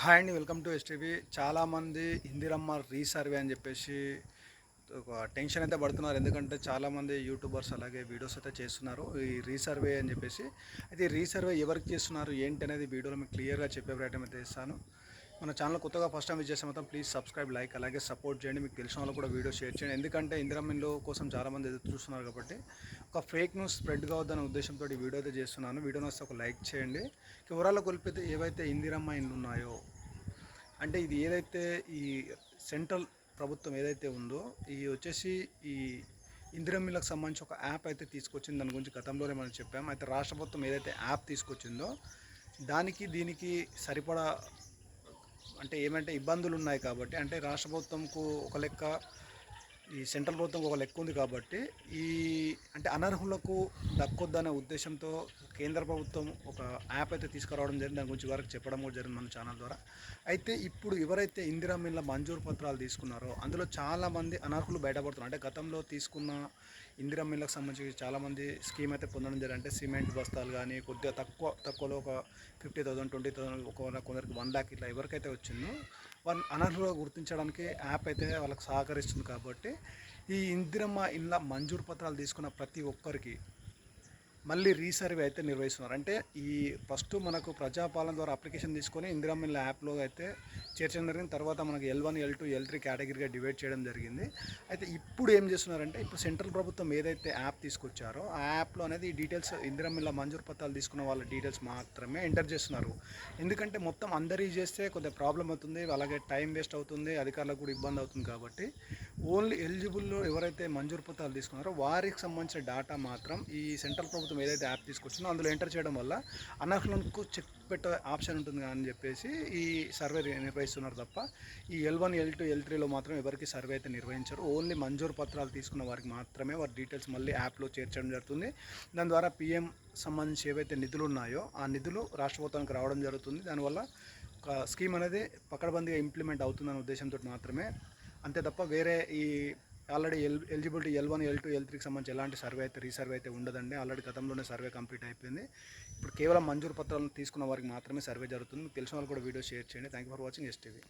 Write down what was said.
Hi అండి welcome to STV చాలామంది Indiramma resurvey అని చెప్పేసి ఒక టెన్షన్ అయితే పడుతున్నారు. ఎందుకంటే చాలామంది యూట్యూబర్స్ అలాగే వీడియోస్ అయితే చేస్తున్నారు. ఈ రీసర్వే అని చెప్పేసి. అయితే ఈ రీసర్వే ఎవరికి చేస్తున్నారు? ఏంటి అనేది వీడియోలో మీకు క్లియర్గా చెప్పే ప్రయత్నం అయితే ఇస్తాను మన ఛానల్ కొత్తగా ఫస్ట్ టైం విజేసే మొత్తం ప్లీజ్ సబ్స్క్రైబ్ లైక్ అలాగే సపోర్ట్ చేయండి. మీకు తెలిసిన వాళ్ళు కూడా వీడియో షేర్ చేయండి. ఎందుకంటే ఇందిరమ్మిన్లో కోసం చాలామంది ఎదురు చూస్తున్నారు కాబట్టి ఒక ఫేక్ న్యూస్ స్ప్రెడ్ కావద్దనే ఉద్దేశంతో ఈ వీడియో అయితే చేస్తున్నాను. వీడియోని వస్తే ఒక లైక్ చేయండి. వివరాలు కొలిపితే ఏవైతే ఇందిరమ్మ ఇండ్లు ఉన్నాయో అంటే ఇది ఏదైతే ఈ సెంట్రల్ ప్రభుత్వం ఏదైతే ఉందో ఈ వచ్చేసి ఈ ఇందిరమ్మిలకు సంబంధించి ఒక యాప్ అయితే తీసుకొచ్చింది. దాని గురించి గతంలోనే మనం చెప్పాము అయితే రాష్ట్ర ప్రభుత్వం ఏదైతే యాప్ తీసుకొచ్చిందో దానికి దీనికి సరిపడా అంటే ఏమంటే ఇబ్బందులు ఉన్నాయి కాబట్టి అంటే రాష్ట్ర ప్రభుత్వంకు ఒక లెక్క ఈ సెంట్రల్ ప్రభుత్వం ఒక లెక్క ఉంది కాబట్టి ఈ అంటే అనర్హులకు దక్కొద్దనే ఉద్దేశంతో కేంద్ర ప్రభుత్వం ఒక యాప్ అయితే తీసుకురావడం జరిగింది. దాని గురించి వరకు చెప్పడం కూడా జరిగింది మన ఛానల్ ద్వారా. అయితే ఇప్పుడు ఎవరైతే ఇందిరా మిల్ల మంజూరు పత్రాలు తీసుకున్నారో అందులో చాలామంది అనర్హులు బయటపడుతున్నారు. అంటే గతంలో తీసుకున్న ఇందిరా మిల్లకు సంబంధించి చాలామంది స్కీమ్ అయితే పొందడం జరిగింది. అంటే సిమెంట్ బస్తాలు కానీ కొద్దిగా తక్కువ తక్కువలో ఒక ఫిఫ్టీ థౌసండ్ ట్వంటీ థౌసండ్ ఒక కొందరికి వన్ ల్యాక్ ఇట్లా ఎవరికైతే వచ్చిందో వారిని అనర్హులుగా గుర్తించడానికి యాప్ అయితే వాళ్ళకి సహకరిస్తుంది కాబట్టి ఈ ఇందిరమ్మ ఇళ్ళ మంజూరు పత్రాలు తీసుకున్న ప్రతి ఒక్కరికి మళ్ళీ రీసర్వే అయితే నిర్వహిస్తున్నారు. అంటే ఈ ఫస్ట్ మనకు ప్రజాపాలన ద్వారా అప్లికేషన్ తీసుకొని ఇందిరమ్మ ఇళ్ళ యాప్లో అయితే చేర్చడం జరిగింది. తర్వాత మనకి L one L two L three కేటగిరీగా divide చేయడం జరిగింది. అయితే ఇప్పుడు ఏం చేస్తున్నారంటే ఇప్పుడు సెంట్రల్ ప్రభుత్వం ఏదైతే యాప్ తీసుకొచ్చారో ఆ యాప్లో అనేది డీటెయిల్స్ ఇందిరామిల్ల మంజూరు పత్రాలు తీసుకున్న వాళ్ళ డీటెయిల్స్ మాత్రమే ఎంటర్ చేస్తున్నారు. ఎందుకంటే మొత్తం అందరికీ చేస్తే కొద్దిగా ప్రాబ్లం అవుతుంది అలాగే టైం వేస్ట్ అవుతుంది అధికారులకు కూడా ఇబ్బంది అవుతుంది కాబట్టి ఓన్లీ ఎలిజిబుల్ ఎవరైతే మంజూరు పత్రాలు తీసుకున్నారో వారికి సంబంధించిన డేటా మాత్రం ఈ సెంట్రల్ ప్రభుత్వం ఏదైతే యాప్ తీసుకొచ్చిందో అందులో ఎంటర్ చేయడం వల్ల అనర్హులకు చెక్ పెట్టే ఆప్షన్ ఉంటుంది అని చెప్పేసి ఈ సర్వే వేస్తున్నారు తప్ప ఈ L one L two L త్రీలో మాత్రం ఎవరికి సర్వే అయితే నిర్వహించరు. ఓన్లీ మంజూరు పత్రాలు తీసుకున్న వారికి మాత్రమే వారి డీటెయిల్స్ మళ్ళీ యాప్లో చేర్చడం జరుగుతుంది. దాని ద్వారా పిఎం సంబంధించి ఏవైతే నిధులు ఉన్నాయో ఆ నిధులు రాష్ట్ర ప్రభుత్వానికి రావడం జరుగుతుంది. దానివల్ల ఒక స్కీమ్ అనేది పకడ్బందీగా ఇంప్లిమెంట్ అవుతుందనే ఉద్దేశంతో మాత్రమే. అంతే తప్ప వేరే ఈ already L eligibility L one L two L త్రీకి సంబంధించి ఎలాంటి సర్వే అయితే రీసర్వే అయితే ఉండదండి. ఆల్రెడీ గతంలోనే సర్వే కంప్లీట్ అయిపోయింది. ఇప్పుడు కేవలం మంజూరు పత్రాలను తీసుకున్న వారికి మాత్రమే సర్వే జరుగుతుంది. మీకు తెలిసిన వాళ్ళు కూడా వీడియో షేర్ చేయండి. Thank for watching S T V